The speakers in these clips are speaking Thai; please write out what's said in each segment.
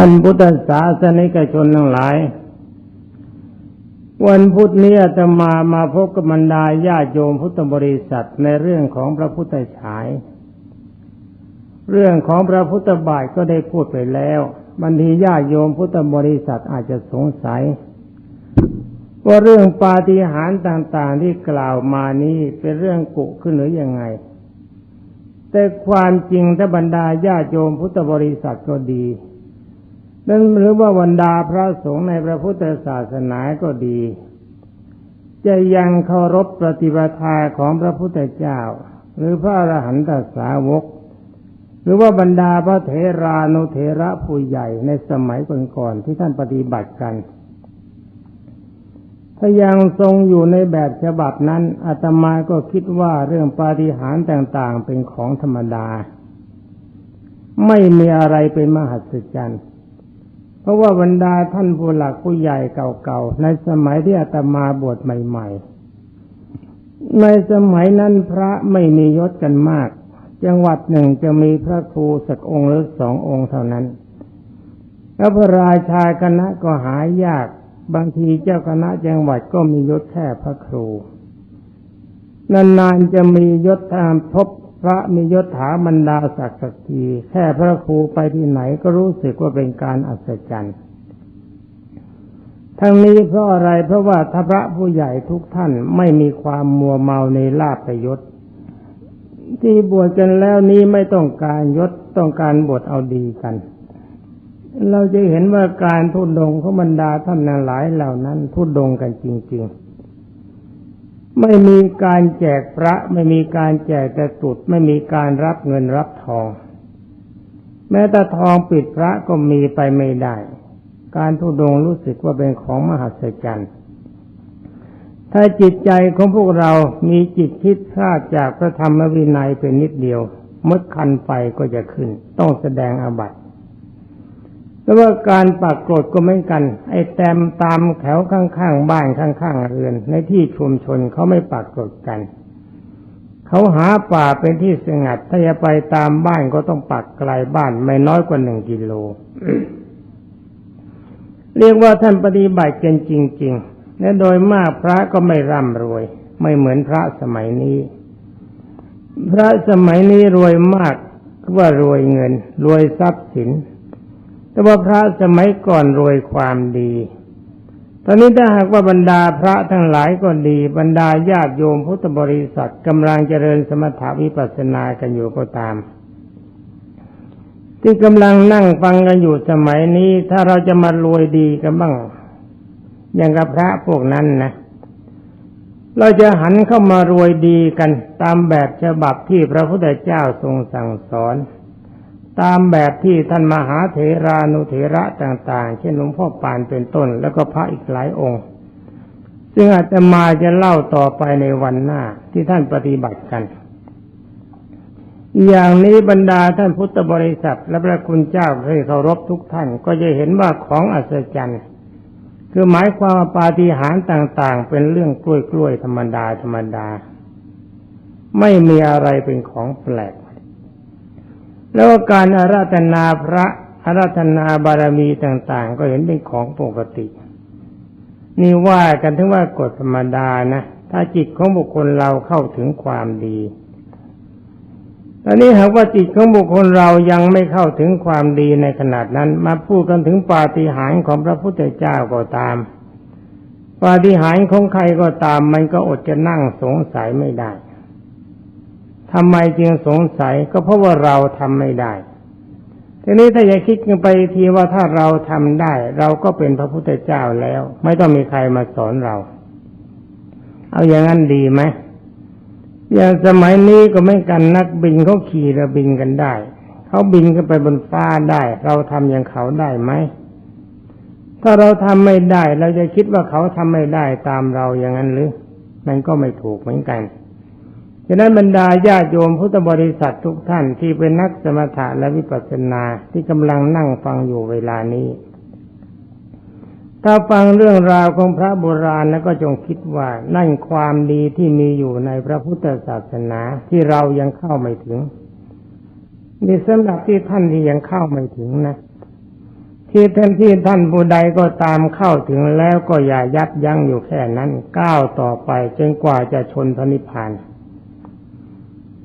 ท่านพุทธศาสนิกชนทั้งหลาย วันพุธนี้อาตมามาพบกับบรรดาญาโยมพุทธบริษัทในเรื่องของพระพุทธฉาย เรื่องของพระพุทธบาทก็ได้พูดไปแล้วบางทีญาโยมพุทธบริษัทอาจจะสงสัย ว่าเรื่องปาฏิหาริย์ต่างๆที่กล่าวมานี้เป็นเรื่องกุขึ้นหรือยังไง แต่ความจริงถ้าบรรดาญาโยมพุทธบริษัทก็ดี นั้นหรือว่าบรรดาพระสงฆ์ในพระพุทธศาสนาก็ดี จะยังเคารพปฏิปทาของพระพุทธเจ้า หรือพระอรหันตสาวก หรือว่าบรรดาพระเทรานุเทระผู้ใหญ่ในสมัยก่อนๆที่ท่านปฏิบัติกันถ้ายังทรงอยู่ในแบบฉบับนั้นอาตมาก็คิดว่าเรื่องปาฏิหาริย์ต่าง ๆ เป็นของธรรมดา ไม่มีอะไรเป็นมหัศจรรย์ เพราะว่าบรรดาท่านผู้หลักผู้ใหญ่เก่าๆในสมัยที่อาตมาบวชใหม่ ๆ ในสมัยนั้นพระไม่มียศกันมาก จังหวัดหนึ่งจะมีพระครูสักองค์หรือสององค์เท่านั้น แล้วพระราชาคณะก็หายากบางทีเจ้าคณะจังหวัดก็มียศแค่พระครูนานๆจะมียศตามพบ พระมียศถาบรรดาศักดิ์สักทีแค่พระครูไปที่ไหนก็รู้สึกว่าเป็นการอัศจรรย์ทั้งนี้เพราะอะไรเพราะว่าถ้าพระผู้ใหญ่ทุกท่านไม่มีความมัวเมาในลาภประยศที่บวชกันแล้วนี้ไม่ต้องการยศต้องการบวชเอาดีกัน เราจะเห็นว่าการทุดงของบรรดาท่านหลายเหล่านั้นทุดงกันจริง ๆ ไม่มีการแจกพระ ไม่มีการแจกแต่ตุดไม่มีการรับเงินรับทอง แม้แต่ทองปิดพระก็มีไปไม่ได้ การทุดงรู้สึกว่าเป็นของมหัศจรรย์ถ้าจิตใจของพวกเรามีจิตคิดพลาดจากพระธรรมวินัยเป็นนิดเดียวมดคันไปก็จะขึ้น ต้องแสดงอาบัติ แล้วว่าการปักกรดก็เหมือนกัน ไอ้แตมตามแถวข้างๆบ้านข้างๆเรือน ในที่ชุมชนเขาไม่ปักกรดกัน เขาหาป่าเป็นที่สงัด ถ้าจะไปตามบ้านก็ต้องปักไกลบ้านไม่น้อยกว่าหนึ่งกิโล เรียกว่าท่านปฏิบัติกันจริง ๆ และโดยมากพระก็ไม่ร่ำรวย ไม่เหมือนพระสมัยนี้ พระสมัยนี้รวยมากว่ารวยเงิน รวยทรัพย์สิน แต่ว่าพระสมัยก่อนรวยความดี ตอนนี้ถ้าหากว่าบรรดาพระทั้งหลายก็ดี บรรดาญาติโยมพุทธบริษัทกำลังเจริญสมถาวิปัสสนากันอยู่ก็ตาม ที่กำลังนั่งฟังกันอยู่สมัยนี้ ถ้าเราจะมารวยดีกันบ้าง อย่างกับพระพวกนั้นนะเราจะหันเข้ามารวยดีกันตามแบบฉบับที่พระพุทธเจ้าทรงสั่งสอน ตามแบบที่ท่านมหาเถรานุเถระต่าง ๆ เช่นหลวงพ่อปานเป็นต้น แล้วก็พระอีกหลายองค์ ซึ่งอาจจะมาจะเล่าต่อไปในวันหน้าที่ท่านปฏิบัติกัน อย่างนี้บรรดาท่านพุทธบริษัทและพระคุณเจ้าเคยเคารพทุกท่าน ก็จะเห็นว่าของอัศจรรย์คือหมายความปาฏิหาริย์ต่าง ๆ เป็นเรื่องกล้วยๆธรรมดาธรรมดา ไม่มีอะไรเป็นของแปลก แล้วการอาราธนาพระอาราธนาบารมีต่าง ๆ ก็เห็นเป็นของปกติ นี่ว่ากันถึงว่ากฎธรรมดานะถ้าจิตของบุคคลเราเข้าถึงความดีตอนนี้หากว่าจิตของบุคคลเรายังไม่เข้าถึงความดีในขนาดนั้น มาพูดกันถึงปาฏิหาริย์ของพระพุทธเจ้าก็ตาม ปาฏิหาริย์ของใครก็ตาม มันก็อดจะนั่งสงสัยไม่ได้ ทำไมจึงสงสัยก็เพราะว่าเราทำไม่ได้ทีนี้ถ้าอยากคิดกันไปทีว่าถ้าเราทำได้ เราก็เป็นพระพุทธเจ้าแล้ว ไม่ต้องมีใครมาสอนเรา เอาอย่างนั้นดีไหมอย่างสมัยนี้ก็ไม่กันนักบินเขาขี่ระบินกันได้เขาบินกันไปบนฟ้าได้ เราทำอย่างเขาได้ไหมถ้าเราทำไม่ได้ เราจะคิดว่าเขาทำไม่ได้ตามเราอย่างนั้นหรือ มันก็ไม่ถูกเหมือนกัน ฉะนั้นบรรดาญาโยมพุทธบริษัททุกท่านที่เป็นนักสมถะและวิปัสสนาที่กำลังนั่งฟังอยู่เวลานี้ ถ้าฟังเรื่องราวของพระโบราณแล้วก็จงคิดว่านั่นความดีที่มีอยู่ในพระพุทธศาสนาที่เรายังเข้าไม่ถึงนี่สำหรับที่ท่านที่ยังเข้าไม่ถึงนะ ที่ท่านที่ท่านผู้ใดก็ตามเข้าถึงแล้วก็อย่ายับยั้งอยู่แค่นั้นก้าวต่อไปจนกว่าจะชนพระนิพพาน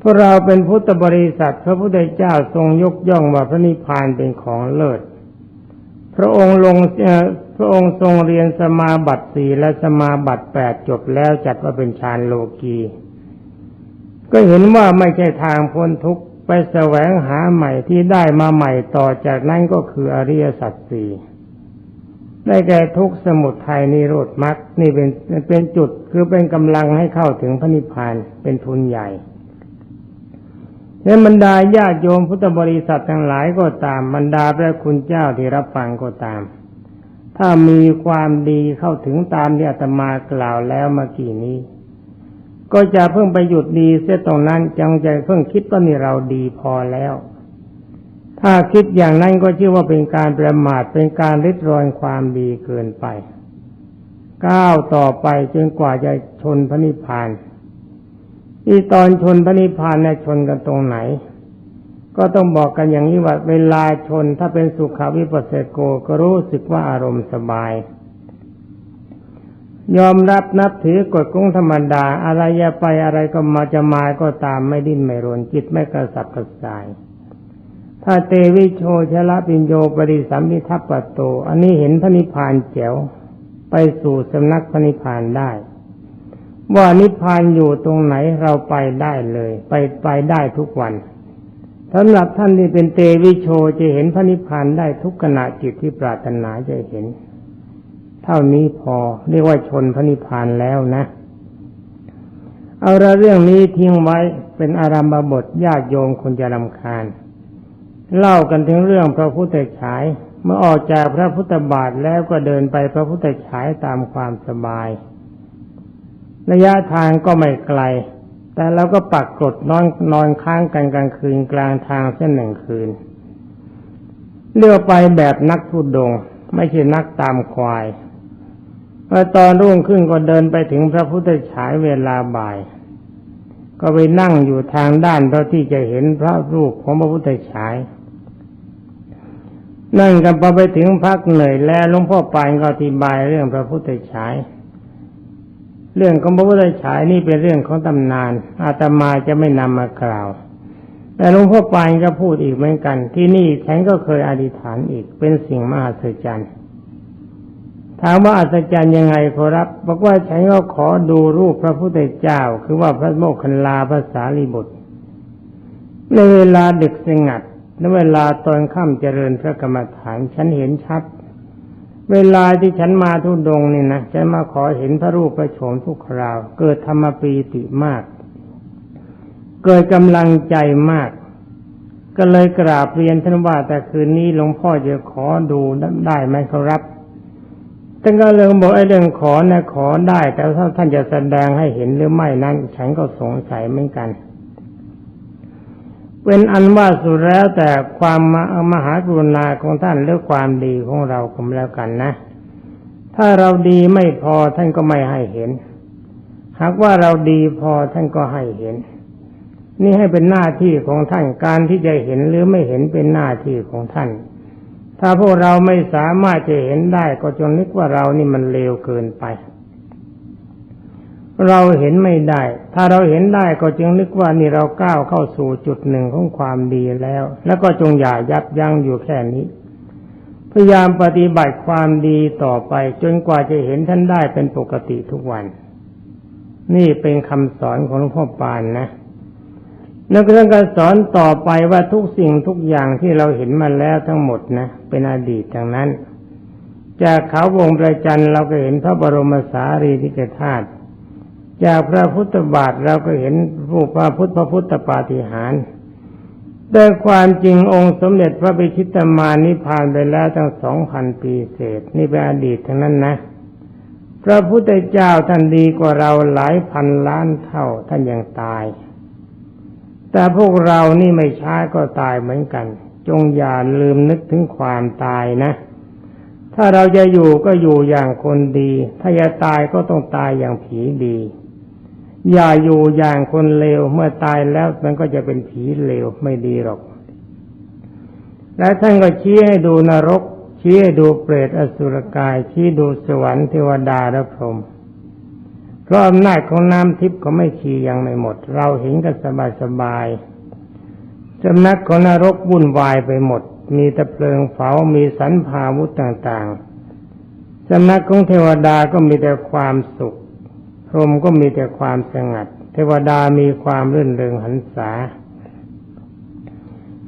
พวกเราเป็นพุทธบริษัทพระพุทธเจ้าทรงยกย่องว่าพระนิพพานเป็นของเลิศ พระองค์ลงพระองค์ทรงเรียนสมาบัติสี่และสมาบัติแปดจบแล้วจัดว่าเป็นฌานโลกีก็เห็นว่าไม่ใช่ทางพ้นทุกข์ไปแสวงหาใหม่ที่ได้มาใหม่ต่อจากนั้นก็คืออริยสัจสี่ได้แก่ทุกสมุทัยนิโรธมรรคนี่เป็นเป็นจุดคือเป็นกำลังให้เข้าถึงพระนิพพานเป็นทุนใหญ่ ในบรรดาญาติโยมพุทธบริษัททั้งหลายก็ตามบรรดาพระคุณเจ้าที่รับฟังก็ตาม ถ้ามีความดีเข้าถึงตามที่อาตมากล่าวแล้วเมื่อกี้นี้ ก็จะเพิ่งไปหยุดดีเสียตรงนั้นจังใจเพิ่งคิดว่านี่เราดีพอแล้ว ถ้าคิดอย่างนั้นก็ชื่อว่าเป็นการประมาทเป็นการริดรอนความดีเกินไปก้าวต่อไปจนกว่าจะชนพระนิพพาน ที่ตอนชนพระนิพพานเนี่ยชนกันตรงไหน ก็ต้องบอกกันอย่างนี้ว่าเวลาชนถ้าเป็นสุขวิปัสสโกก็รู้สึกว่าอารมณ์สบาย ยอมรับนับถือกฎกุ้งธรรมดา อะไรจะไปอะไรก็มาจะมาก็ตามไม่ดิ้นไม่รนจิตไม่กระสับกระส่าย ถ้าเตวิโชชละปิญโยปริสัมมิทัปปโต อันนี้เห็นพระนิพพานแจ๋วไปสู่สำนักพระนิพพานได้ ว่านิพพานอยู่ตรงไหนเราไปได้เลย ไปไปได้ทุกวันสำหรับท่านที่เป็นเตวิโชจะเห็นพระนิพพานได้ทุกขณะจิตที่ปรารถนาจะเห็น เท่านี้พอเรียกว่าชนพระนิพพานแล้วนะ เอาละเรื่องนี้ทิ้งไว้เป็นอารามบทญาติโยมคนจะรำคาญ เล่ากันถึงเรื่องพระพุทธฉาย เมื่อออกจากพระพุทธบาทแล้วก็เดินไปพระพุทธฉายตามความสบาย ระยะทางก็ไม่ไกล แต่เราก็ปักกดนอนนอนค้างกันกลางคืนกลางทางเส้นหนึ่งคืน เลือกไปแบบนักทุดดง ไม่ใช่นักตามควายเมื่อตอนรุ่งขึ้นก็เดินไปถึงพระพุทธฉายเวลาบ่าย ก็ไปนั่งอยู่ทางด้านเพราที่จะเห็นพระรูปของพระพุทธฉายนั่งกันพอไปถึงพักเหนื่อยแล้วหลวงพ่อปานก็อธิบายเรื่องพระพุทธฉาย เรื่องของพระพุทธฉายนี่เป็นเรื่องของตำนาน อาตมาจะไม่นำมากล่าว แต่หลวงพ่อปานก็พูดอีกเหมือนกัน ที่นี่ฉันก็เคยอธิษฐานอีกเป็นสิ่งมหัศจรรย์ถามว่าอัศจรรย์ยังไงขอรับ บอกว่าฉันก็ขอดูรูปพระพุทธเจ้า คือว่าพระโมคคัลลาภาษาลีบุตร ในเวลาดึกสงัดในเวลาตอนค่ำเจริญพระกรรมฐานฉันเห็นชัด เวลาที่ฉันมาทุดงนี่นะฉันมาขอเห็นพระรูปพระโฉมทุกคราว เกิดธรรมปีติมาก เกิดกำลังใจมาก ก็เลยกราบเรียนท่านว่าแต่คืนนี้หลวงพ่อจะขอดูได้ไหมครับท่านก็เลยบอกไอ้เรื่องขอนะขอได้ แต่ถ้าท่านจะแสดงให้เห็นหรือไม่นั้น ฉันก็สงสัยเหมือนกัน เป็นอันว่าสุดแล้วแต่ความมหากรุณาของท่านหรือความดีของเราก็แล้วกันนะ ถ้าเราดีไม่พอท่านก็ไม่ให้เห็น หากว่าเราดีพอท่านก็ให้เห็น นี่ให้เป็นหน้าที่ของท่านการที่จะเห็นหรือไม่เห็นเป็นหน้าที่ของท่าน ถ้าพวกเราไม่สามารถจะเห็นได้ก็จงนึกว่าเรานี่มันเลวเกินไป เราเห็นไม่ได้ ถ้าเราเห็นได้ก็จึงนึกว่านี่เราก้าวเข้าสู่จุดหนึ่งของความดีแล้ว แล้วก็จงอย่ายับยั้งอยู่แค่นี้พยายามปฏิบัติความดีต่อไปจนกว่าจะเห็นท่านได้เป็นปกติทุกวัน นี่เป็นคำสอนของหลวงพ่อปานนะนักเรียนการสอนต่อไปว่าทุกสิ่งทุกอย่างที่เราเห็นมาแล้วทั้งหมดนะ เป็นอดีตทั้งนั้น จากเขาวงประจันเราก็เห็นพระบรมสารีริกธาตุ จากพระพุทธบาทเราก็เห็นรูปพระพุทธพระพุทธปาฏิหาริย์แต่ความจริงองค์สมเด็จพระบิชิตมานิพานไปแล้วตั้งสองพันปีเศษ นี่เป็นอดีตทั้งนั้นนะ พระพุทธเจ้าท่านดีกว่าเราหลายพันล้านเท่าท่านยังตาย แต่พวกเรานี่ไม่ช้าก็ตายเหมือนกัน จงอย่าลืมนึกถึงความตายนะ ถ้าเราจะอยู่ก็อยู่อย่างคนดี ถ้าจะตายก็ต้องตายอย่างผีดี อย่าอยู่อย่างคนเลวเมื่อตายแล้วมันก็จะเป็นผีเลวไม่ดีหรอก และท่านก็ชี้ให้ดูนรก ชี้ให้ดูเปรตอสุรกาย ชี้ดูสวรรค์เทวดาและพรหมเพราะอำนาจของน้ำทิพย์เขาไม่ชี้ยังไม่หมด เราเห็นกันสบายสบายสำนักของนรกวุ่นวายไปหมด มีตะเพลิงเผา มีสันพาวุธต่างๆสำนักของเทวดาก็มีแต่ความสุข พรหมก็มีแต่ความสงัด เทวดามีความรื่นเริงหันษา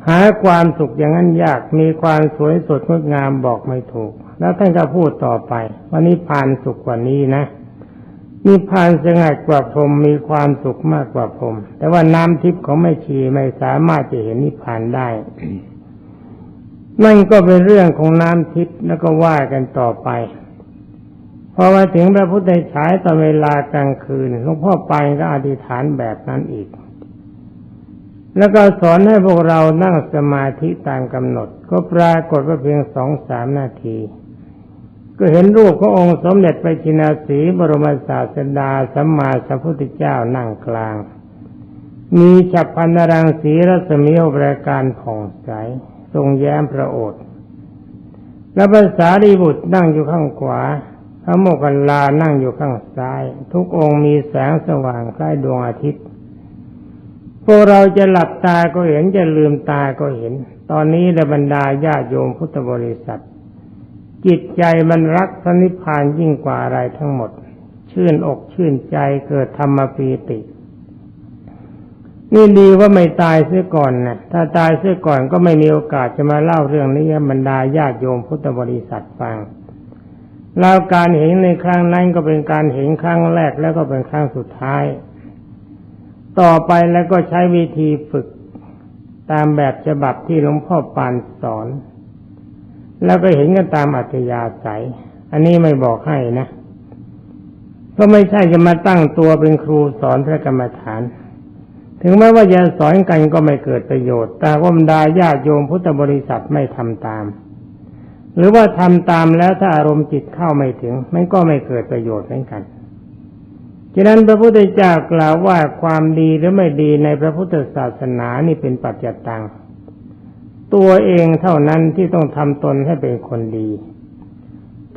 หาความสุขอย่างนั้นยากมีความสวยสดงดงามบอกไม่ถูก แล้วท่านก็พูดต่อไปว่านิพพานสุขกว่านี้นะนิพพานสงัดกว่าพรมมีความสุขมากกว่าพรมแต่ว่าน้ำทิพย์เขาไม่ชีไม่สามารถจะเห็นนิพพานได้นั่นก็เป็นเรื่องของน้ำทิพย์แล้วก็ว่ากันต่อไป พอมาถึงพระพุทธฉายตอนเวลากลางคืนหลวงพ่อไปก็อธิษฐานแบบนั้นอีก แล้วก็สอนให้พวกเรานั่งสมาธิตามกำหนด ก็ปรากฏว่าเพียงสองสามนาที ก็เห็นรูปขององค์สมเด็จไปชินาสีบรมศาสดาสัมมาสัมพุทธเจ้านั่งกลาง มีฉับพันนรังสีรัศมีอปราการผ่องใสทรงแย้มพระโอษฐ์และภาษารีบุตรนั่งอยู่ข้างขวา พระโมคคัลลานั่งอยู่ข้างซ้าย ทุกองค์มีแสงสว่างคล้ายดวงอาทิตย์ พวกเราจะหลับตาก็เห็นจะลืมตาก็เห็น ตอนนี้ในบรรดาญาโยมพุทธบริษัท จิตใจมันรักพระนิพพานยิ่งกว่าอะไรทั้งหมด ชื่นอกชื่นใจเกิดธรรมปีตินี่ดีว่าไม่ตายเสียก่อนนะถ้าตายเสียก่อนก็ไม่มีโอกาสจะมาเล่าเรื่องนี้บรรดาญาติโยมพุทธบริษัทฟัง แล้วการเห็นในครั้งนั้นก็เป็นการเห็นครั้งแรกแล้วก็เป็นครั้งสุดท้าย ต่อไปแล้วก็ใช้วิธีฝึกตามแบบฉบับที่หลวงพ่อปานสอน แล้วก็เห็นกันตามอัธยาศัย อันนี้ไม่บอกให้นะ ก็ไม่ใช่จะมาตั้งตัวเป็นครูสอนพระกรรมฐาน ถึงแม้ว่าจะสอนกันก็ไม่เกิดประโยชน์ แต่ว่าบรรดาญาโยมพุทธบริษัทไม่ทำตาม หรือว่าทำตามแล้วถ้าอารมณ์จิตเข้าไม่ถึงมันก็ไม่เกิดประโยชน์เหมือนกันฉะนั้นพระพุทธเจ้ากล่าวว่าความดีหรือไม่ดีในพระพุทธศาสนานี่เป็นปัจจตัง ตัวเองเท่านั้นที่ต้องทำตนให้เป็นคนดี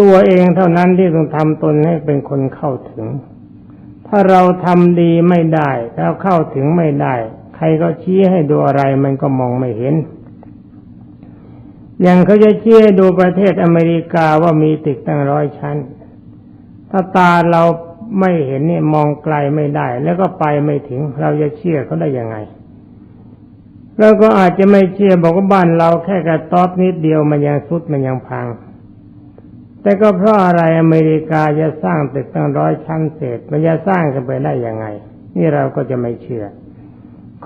ตัวเองเท่านั้นที่ต้องทำตนให้เป็นคนเข้าถึง ถ้าเราทำดีไม่ได้ถ้าเข้าถึงไม่ได้ ใครก็ชี้ให้ดูอะไรมันก็มองไม่เห็น อย่างเขาจะเชี้ให้ดูประเทศอเมริกาว่ามีตึกตั้งร้อยชั้น ถ้าตาเราไม่เห็นเนี่ยมองไกลไม่ได้ แล้วก็ไปไม่ถึงเราจะเชื่อเขาได้ยังไง แล้วก็อาจจะไม่เชื่อบอกว่าบ้านเราแค่กระต๊อบนิดเดียวมันยังสุดมันยังพัง แต่ก็เพราะอะไรอเมริกาจะสร้างตึกตั้งร้อยชั้นเศษมันจะสร้างกันไปได้ยังไง นี่เราก็จะไม่เชื่อ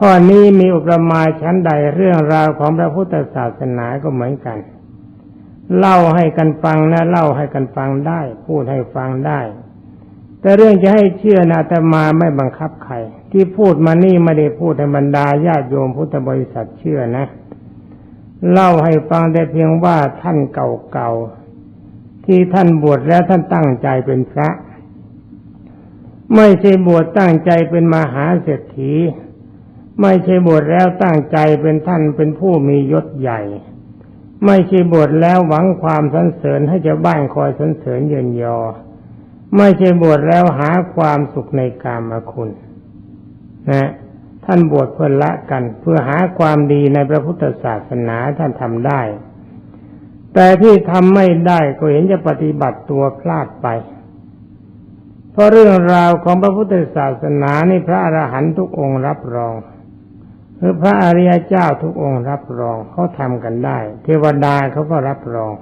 ข้อนี้มีอุปมาชั้นใดเรื่องราวของพระพุทธศาสนาก็เหมือนกัน เล่าให้กันฟังนะเล่าให้กันฟังได้ พูดให้ฟังได้ แต่เรื่องจะให้เชื่อนะแต่มาไม่บังคับใครที่พูดมานี่ไม่ได้พูดให้บรรดาญาติโยมพุทธบริษัทเชื่อนะ เล่าให้ฟังแต่เพียงว่าท่านเก่าๆที่ท่านบวชแล้วท่านตั้งใจเป็นพระ ไม่ใช่บวชตั้งใจเป็นมหาเศรษฐี ไม่ใช่บวชแล้วตั้งใจเป็นท่านเป็นผู้มียศใหญ่ ไม่ใช่บวชแล้วหวังความสรรเสริญให้เจ้าบ้านคอยสรรเสริญเยินยอ ไม่ใช่บวชแล้วหาความสุขในกามคุณ นะ ท่านบวชเพื่อละกัน เพื่อหาความดีในพระพุทธศาสนาท่านทำได้ แต่ที่ทำไม่ได้ก็เห็นจะปฏิบัติตัวพลาดไปเพราะเรื่องราวของพระพุทธศาสนานี่พระอรหันตุทุกองค์รับรอง หรือพระอริยเจ้าทุกองค์รับรองเขาทำกันได้ เทวดาเขาก็รับรอง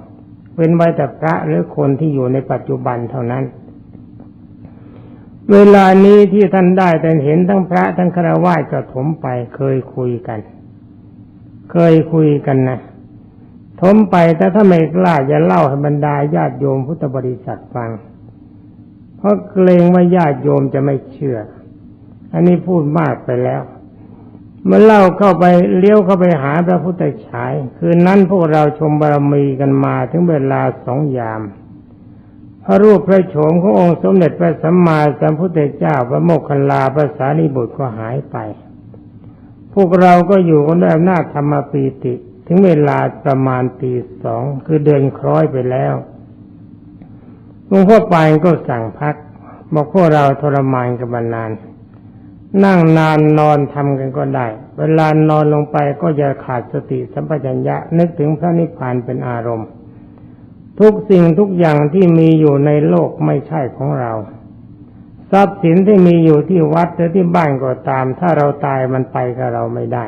เป็นไว้แต่พระหรือคนที่อยู่ในปัจจุบันเท่านั้น เวลานี้ที่ท่านได้แต่เห็นทั้งพระทั้งฆราวาสก็ถมไปเคยคุยกัน เคยคุยกันนะถมไปแต่ถ้าไม่กล้าจะเล่าให้บรรดาญาติโยมพุทธบริษัทฟัง เพราะเกรงว่าญาติโยมจะไม่เชื่อ อันนี้พูดมากไปแล้ว มื่อเล่าเข้าไปเลี้ยวเข้าไปหาพระพุทธฉาย คืนนั้นพวกเราชมบารมีกันมาถึงเวลาสองยาม พระรูปพระโฉมขององค์สมเด็จพระสัมมาสัมพุทธเจ้าพระโมคคัลลาภาษานิบุตรก็หายไป พวกเราก็อยู่กันด้วยอำนาจธรรมปีติ ถึงเวลาประมาณตีสองคือเดินคล้อยไปแล้วหลวงพ่อปานก็สั่งพักบอกพวกเราทรมานกันมานาน นั่งนานนอนทำกันก็ได้ เวลานอนลงไปก็จะขาดสติสัมปชัญญะนึกถึงพระนิพพานเป็นอารมณ์ ทุกสิ่งทุกอย่างที่มีอยู่ในโลกไม่ใช่ของเรา ทรัพย์สินที่มีอยู่ที่วัดหรือที่บ้านก็ตาม ถ้าเราตายมันไปกับเราไม่ได้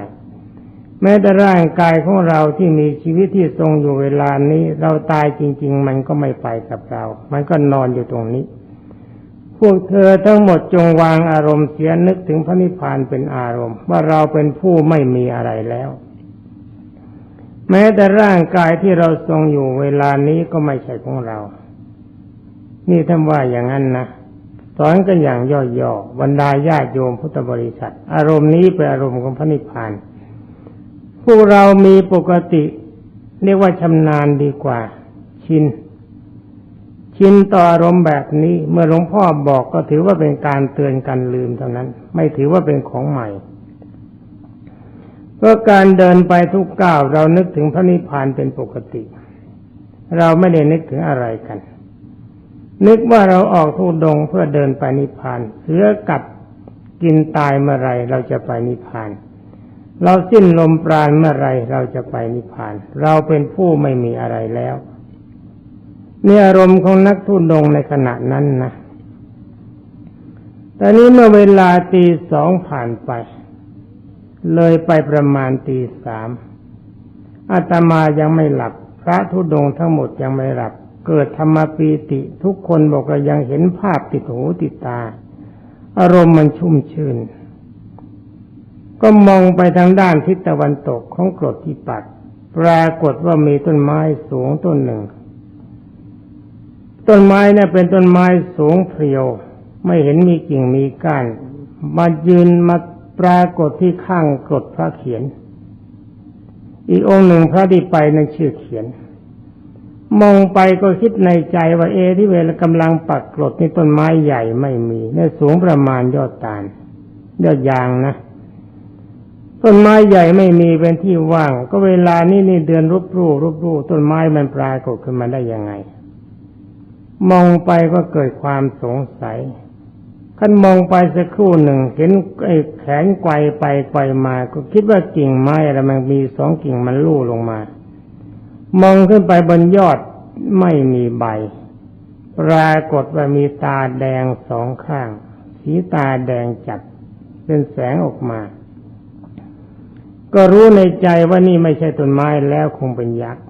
แม้แต่ร่างกายของเราที่มีชีวิตที่ทรงอยู่เวลานี้ เราตายจริง ๆ มันก็ไม่ไปกับเรา มันก็นอนอยู่ตรงนี้ วกเธอทั้งหมดจงวางอารมณ์เสียนึกถึงพระนิพพานเป็นอารมณ์ ว่าเราเป็นผู้ไม่มีอะไรแล้ว แม้แต่ร่างกายที่เราทรงอยู่เวลานี้ก็ไม่ใช่ของเรา นี่ท่านว่าอย่างนั้นนะสอนกันอย่างย่อๆบรรดาญาติโยมพุทธบริษัท อารมณ์นี้เป็นอารมณ์ของพระนิพพานพวกเรามีปกติ เรียกว่าชำนาญดีกว่า ชิน ชินต่ออารมณ์แบบนี้เมื่อหลวงพ่อบอกก็ถือว่าเป็นการเตือนกันลืมเท่านั้น ไม่ถือว่าเป็นของใหม่เพราะการเดินไปทุกก้าวเรานึกถึงพระนิพพานเป็นปกติ เราไม่ได้นึกถึงอะไรกัน นึกว่าเราออกทุดงเพื่อเดินไปนิพพานเสือกัดกินตายเมื่อไรเราจะไปนิพพาน เราสิ้นลมปราณเมื่อไรเราจะไปนิพพาน เราเป็นผู้ไม่มีอะไรแล้ว นี่อารมณ์ของนักทุดงในขณะนั้นนะตอนนี้เมื่อเวลาตีสองผ่านไป เลยไปประมาณตีสามอาตมายังไม่หลับ พระทุดงทั้งหมดยังไม่หลับ เกิดธรรมปีติ ทุกคนบอกว่ายังเห็นภาพติดหูติดตา อารมณ์มันชุ่มชื่น ก็มองไปทางด้านทิศตะวันตกของกรดที่ปัด ปรากฏว่ามีต้นไม้สูงต้นหนึ่ง ต้นไม้นี่ะเป็นต้นไม้สูงเพรียว ไม่เห็นมีกิ่งมีก้านมายืนมาปรากฏที่ข้างกรดพระเขียน อีกองค์หนึ่งพระที่ไปนั่นชื่อเขียน มองไปก็คิดในใจว่าเอที่เวลากำลังปักกรดนี่ต้นไม้ใหญ่ไม่มีเนี่ยสูงประมาณยอดตาลยอดยางนะต้นไม้ใหญ่ไม่มีเป็นที่ว่าง ก็เวลานี้นี่เดือนรูปรูรูปรูต้นไม้มันปรากฏขึ้นมาได้ยังไง มองไปก็เกิดความสงสัยขั้นมองไปสักครู่หนึ่ง เห็นไอ้แขนไกวไปไกวมา ก็คิดว่ากิ่งไม้อะไรมันมีสองกิ่งมันลู่ลงมา มองขึ้นไปบนยอดไม่มีใบ ปรากฏว่ามีตาแดงสองข้าง สีตาแดงจัด เป็นแสงออกมา ก็รู้ในใจว่านี่ไม่ใช่ต้นไม้แล้วคงเป็นยักษ์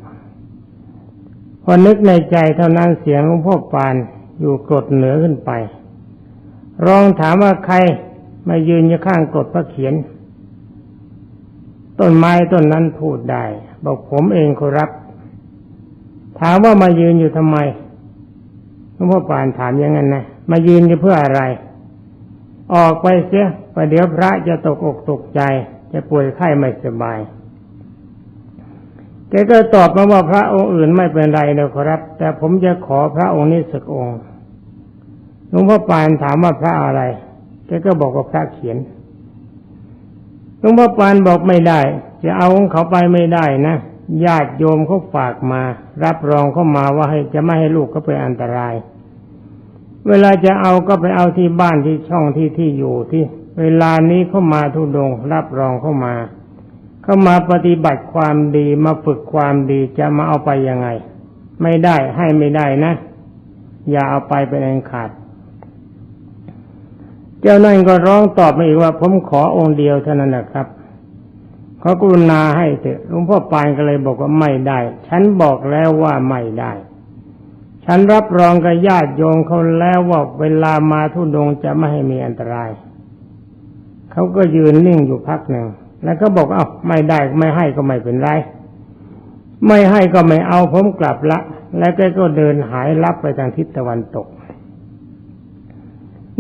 พอนึกในใจเท่านั้นเสียงหลวงพ่อปานอยู่กดเหนือขึ้นไปร้องถามว่าใครมายืนอยู่ข้างกดพระเขียน ต้นไม้ต้นนั้นพูดได้ บอกผมเองขอรับ ถามว่ามายืนอยู่ทำไมหลวงพ่อปานถามอย่างนั้นนะมายืนอยู่เพื่ออะไร ออกไปเสียประเดี๋ยวพระจะตกอกตกใจ จะป่วยไข้ไม่สบาย แกก็ตอบมาว่าพระองค์อื่นไม่เป็นไรนะครับ แต่ผมจะขอพระองค์นี้สักองค์หลวงพ่อปานถามว่าพระอะไรแกก็บอกว่าพระเขียนหลวงพ่อปานบอกไม่ได้ จะเอาของเขาไปไม่ได้นะญาติโยมเขาฝากมา รับรองเข้ามาว่าให้จะไม่ให้ลูกเขาเป็นอันตราย เวลาจะเอาก็ไปเอาที่บ้านที่ช่องที่ที่อยู่ที่ เวลานี้เข้ามาทุดงรับรองเข้ามา เขามาปฏิบัติความดีมาฝึกความดีจะมาเอาไปยังไง ไม่ได้ให้ไม่ได้นะ อย่าเอาไปเป็นอันขาด เจ้านั่นก็ร้องตอบมาอีกว่า ผมขอองค์เดียวเท่านั้นนะครับเขอกรุณาให้เถอะหลวงพ่อปานก็เลยบอกว่าไม่ได้ ฉันบอกแล้วว่าไม่ได้ ฉันรับรองกับญาติโยมเขาแล้วว่าเวลามาทุดงจะไม่ให้มีอันตราย เขาก็ยืนนิ่งอยู่พักหนึ่ง แล้วก็บอกเอา้าไม่ได้ไม่ให้ก็ไม่เป็นไร ไม่ให้ก็ไม่เอาผมกลับละ แล้วก็ก็เดินหายลับไปทางทิศตะวันตก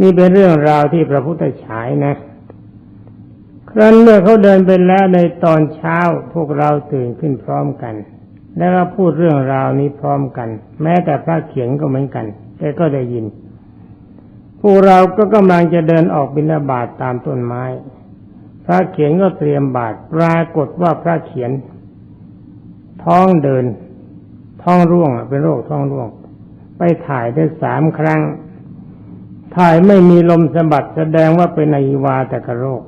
นี่เป็นเรื่องราวที่พระพุทธฉายนะ ครั้นเมื่อเขาเดินไปแล้วในตอนเช้าพวกเราตื่นขึ้นพร้อมกัน แล้วก็พูดเรื่องราวนี้พร้อมกัน แม้แต่พระเขียนก็เหมือนกันแกก็ได้ยินพวกเราก็กำลังจะเดินออกบิณฑบาตตามต้นไม้ พระเขียนก็เตรียมบาตรปรากฏว่าพระเขียน ท้องเดิน ท้องร่วงเป็นโรคท้องร่วง ไปถ่ายได้สามครั้ง ถ่ายไม่มีลมสะบัดแสดงว่าเป็นอหิวาตกโรค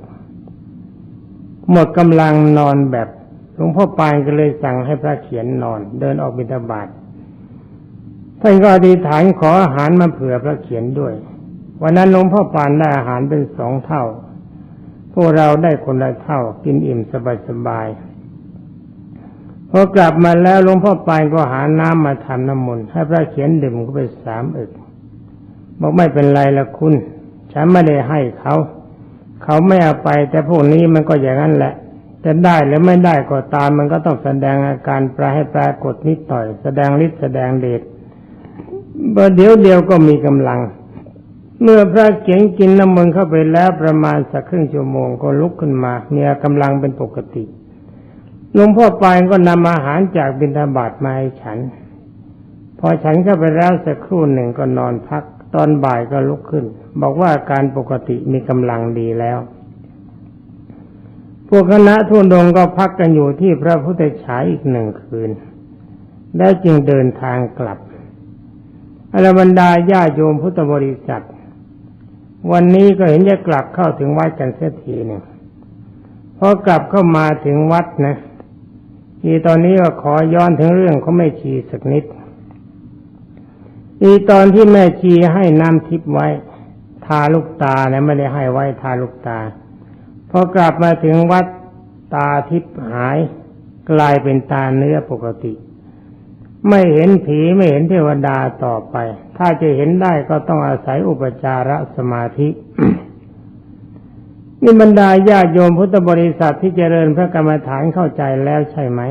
หมดกำลังนอนแบบหลวงพ่อปานก็เลยสั่งให้พระเขียนนอน เดินออกบิณฑบาตท่านก็อธิษฐานขออาหารมาเผื่อพระเขียนด้วย วันนั้นหลวงพ่อปานได้อาหารเป็นสองเท่า พวกเราได้คนละเท่ากินอิ่มสบายๆพอกลับมาแล้วหลวงพ่อปานก็หาน้ำมาทำน้ำมนต์ให้พระเขียนดื่มก็ไปสามอึกบอกไม่เป็นไรละคุณ ฉันไม่ได้ให้เขา เขาไม่เอาไป แต่พวกนี้มันก็อย่างนั้นแหละจะได้หรือไม่ได้ก็ตามมันก็ต้องแสดงอาการปราให้ปรากฏนิดหน่อย แสดงฤทธิ์แสดงเดชประเดี๋ยวเดียวก็มีกำลัง เมื่อพระเขียนกินน้ำมันต์เข้าไปแล้วประมาณสักครึ่งชั่วโมงก็ลุกขึ้นมามีกำลังเป็นปกติหลวงพ่อปานก็นำอาหารจากบิณฑบาตมาให้ฉัน พอฉันเข้าไปแล้วสักครู่หนึ่งก็นอนพัก ตอนบ่ายก็ลุกขึ้น บอกว่าอาการปกติมีกำลังดีแล้ว พวกคณะทุนดงก็พักกันอยู่ที่พระพุทธฉายอีกหนึ่งคืน แล้วจึงเดินทางกลับอรบรรดาญาโยมพุทธบริษัท วันนี้ก็เห็นจะกลับเข้าถึงวัดกันเสียทีหนึ่งพอกลับเข้ามาถึงวัดนะทีตอนนี้ก็ขอย้อนถึงเรื่องเขาไม่ชีสักนิด อีตอนที่แม่ชีให้น้ำทิพไว้ ทาลูกตานะไม่ได้ให้ไว้ทาลูกตาพอกลับมาถึงวัดตาทิพหายกลายเป็นตาเนื้อปกติ ไม่เห็นผีไม่เห็นเทวดาต่อไป ถ้าจะเห็นได้ก็ต้องอาศัยอุปจารสมาธินี่บรรดาญาโยมพุทธบริษัทที่เจริญพระกรรมฐานเข้าใจแล้วใช่ไหม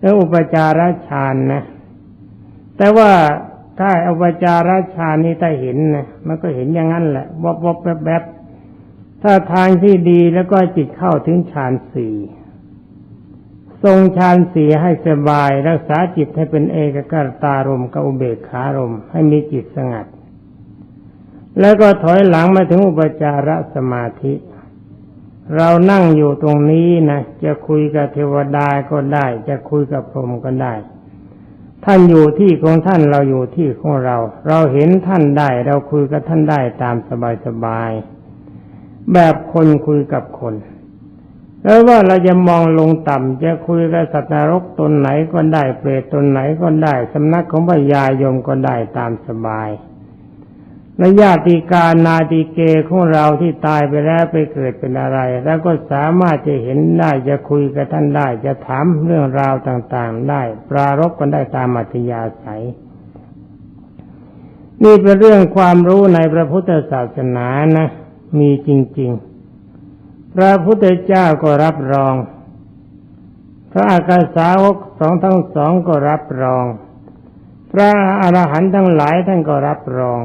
แล้วอุปจารฌานนะ แต่ว่าถ้าอุปจารฌานนี้ถ้าเห็นนะมันก็เห็นอย่างนั้นแหละวบวบแบบแบบถ้าทางที่ดีแล้วก็จิตเข้าถึงฌานสี่ ทรงฌานสีให้สบาย รักษาจิตให้เป็นเอกกตารมกับอุเบกขารมให้มีจิตสงัด แล้วก็ถอยหลังมาถึงอุปจารสมาธิ เรานั่งอยู่ตรงนี้นะจะคุยกับเทวดาก็ได้ จะคุยกับพรหมก็ได้ ท่านอยู่ที่ของท่านเราอยู่ที่ของเรา เราเห็นท่านได้ เราคุยกับท่านได้ตามสบายๆแบบคนคุยกับคน แล้วว่าเราจะมองลงต่ำจะคุยกับสัตว์นรกตนไหนก็ได้เปรตตนไหนก็ได้สำนักของพญายมก็ได้ตามสบายและญาติการนาติเกของเราที่ตายไปแล้วไปเกิดเป็นอะไร แล้วก็สามารถจะเห็นได้จะคุยกับท่านได้ จะถามเรื่องราวต่างๆได้ ปรารบกันได้ตามอัธยาศัย นี่เป็นเรื่องความรู้ในพระพุทธศาสนานะ มีจริง ๆ พระพุทธเจ้าก็รับรอง พระอากาสาวกสองทั้งสองก็รับรอง พระอรหันต์ทั้งหลายท่านก็รับรอง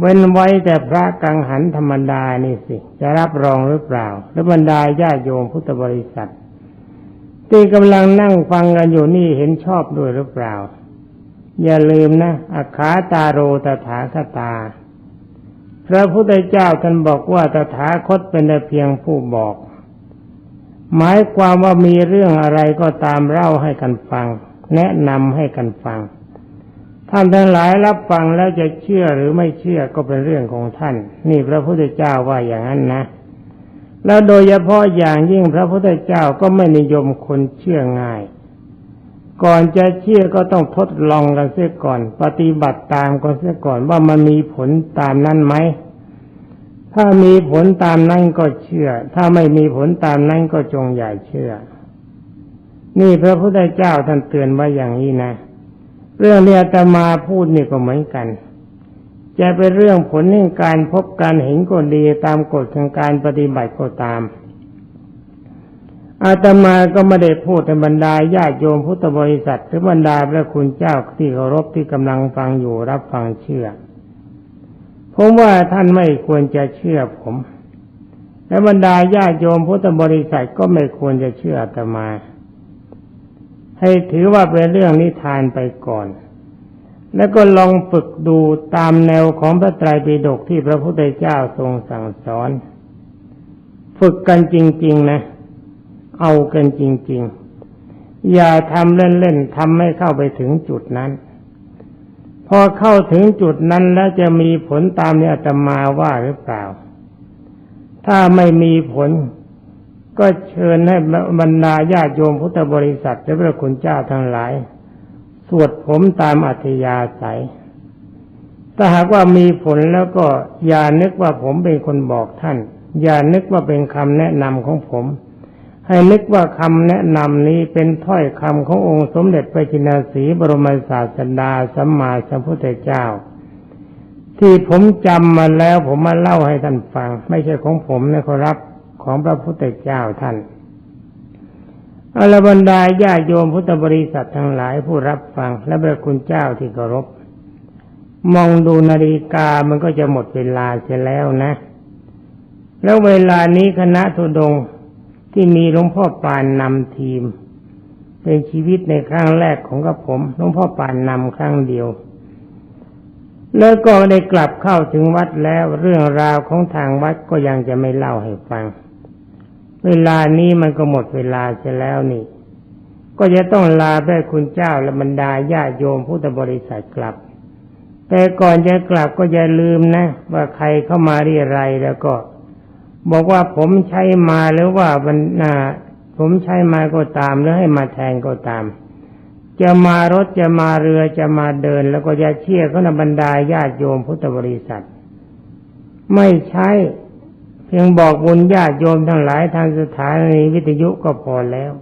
เว้นไว้แต่พระกังหันธรรมดานี่สิ จะรับรองหรือเปล่าหรือบรรดาญาโยมพุทธบริษัท ที่กำลังนั่งฟังกันอยู่นี่เห็นชอบด้วยหรือเปล่า อย่าลืมนะอาคาตาโรตถาคตาพ ระพุทธเจ้าท่านบอกว่าตถาคตเป็นแต่เพียงผู้บอก หมายความว่ามีเรื่องอะไรก็ตามเล่าให้กันฟัง แนะนำให้กันฟัง ท่านทั้งหลายรับฟังแล้วจะเชื่อหรือไม่เชื่อก็เป็นเรื่องของท่าน นี่พระพุทธเจ้าว่าอย่างนั้นนะ แล้วโดยเฉพาะอย่างยิ่งพระพุทธเจ้าก็ไม่นิยมคนเชื่อง่าย ก่อนจะเชื่อก็ต้องทดลองกันเสียก่อน ปฏิบัติตามกันเสียก่อนว่ามันมีผลตามนั้นไหมถ้ามีผลตามนั้นก็เชื่อ ถ้าไม่มีผลตามนั้นก็จงอย่าเชื่อ นี่พระพุทธเจ้าท่านเตือนไว้อย่างนี้นะ เรื่องเนี้ยตมาพูดนี่ก็เหมือนกัน จะเป็นเรื่องผลแห่งการพบการเห็นก็ดีตามกฎของการปฏิบัติก็ตาม อาตมาก็ไม่ได้พูดในบรรดาญาติโยมพุทธบริษัทหรือบรรดาพระคุณเจ้าที่เคารพที่กำลังฟังอยู่รับฟังเชื่อ ผมว่าท่านไม่ควรจะเชื่อผม และบรรดาญาติโยมพุทธบริษัทก็ไม่ควรจะเชื่ออาตมา ให้ถือว่าเป็นเรื่องนิทานไปก่อน แล้วก็ลองฝึกดูตามแนวของพระไตรปิฎกที่พระพุทธเจ้าทรงสั่งสอน ฝึกกันจริง ๆ นะ เอากันจริง ๆ อย่าทำเล่นๆทำให้เข้าไปถึงจุดนั้น พอเข้าถึงจุดนั้นแล้วจะมีผลตามที่อาตมาว่าหรือเปล่า ถ้าไม่มีผลก็เชิญให้บรรดาญาติโยมพุทธบริษัทและพระคุณเจ้าทั้งหลาย สวดผมตามอัธยาศัย ถ้าหากว่ามีผลแล้วก็อย่านึกว่าผมเป็นคนบอกท่าน อย่านึกว่าเป็นคำแนะนำของผม ให้นึกว่าคำแนะนำนี้เป็นถ้อยคำขององค์สมเด็จพระจินสีบรมศาสดาสัมมาสัมพุทธเจ้า ที่ผมจำมาแล้วผมมาเล่าให้ท่านฟัง ไม่ใช่ของผมนะครับของพระพุทธเจ้าท่านอรบรรดาญาโยมพุทธบริษัททั้งหลายผู้รับฟังและพระคุณเจ้าที่เคารพ มองดูนาฬิกามันก็จะหมดเวลาเสียแล้วนะ แล้วเวลานี้คณะทุดง ที่มีหลวงพ่อปานนำทีม เป็นชีวิตในครั้งแรกของกับผมหลวงพ่อปานนำครั้งเดียว แล้วก็ได้กลับเข้าถึงวัดแล้วเรื่องราวของทางวัดก็ยังจะไม่เล่าให้ฟัง เวลานี้มันก็หมดเวลาเสียแล้วนี่ ก็จะต้องลาแม่คุณเจ้าและบรรดาญาโยมพุทธบริษัทกลับ แต่ก่อนจะกลับก็อย่าลืมนะ ว่าใครเข้ามาเรียไรแล้วก็ บอกว่าผมใช้มาหรือว่าบรรณาผมใช้มาก็ตามหรือให้มาแทนก็ตาม จะมารถจะมาเรือจะมาเดิน แล้วก็จะเชี่ยเขานบรรดาญาติโยมพุทธบริษัท ไม่ใช่เพียงบอกบุญญาติโยมทั้งหลายทางสถานีวิทยุก็พอแล้ว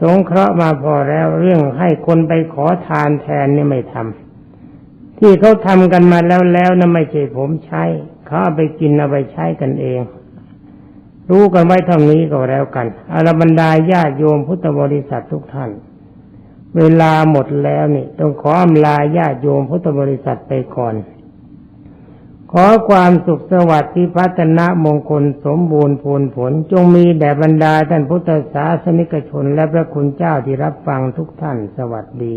สงเคราะห์มาพอแล้วเรื่องให้คนไปขอทานแทนนี่ไม่ทำที่เขาทำกันมาแล้วแล้วนะไม่ใช่ผมใช้เขาเอาไปกินเอาไปใช้กันเอง รู้กันไว้เท่านี้ก็แล้วกันอารบรรดาญาติโยมพุทธบริษัททุกท่าน เวลาหมดแล้วนี่ต้องขออำลาญาติโยมพุทธบริษัทไปก่อน ขอความสุขสวัสดิ์ที่พัฒนามงคลสมบูรณ์ผลผล จงมีแด่บรรดาท่านพุทธศาสนิกชน และพระคุณเจ้าที่รับฟังทุกท่านสวัสดี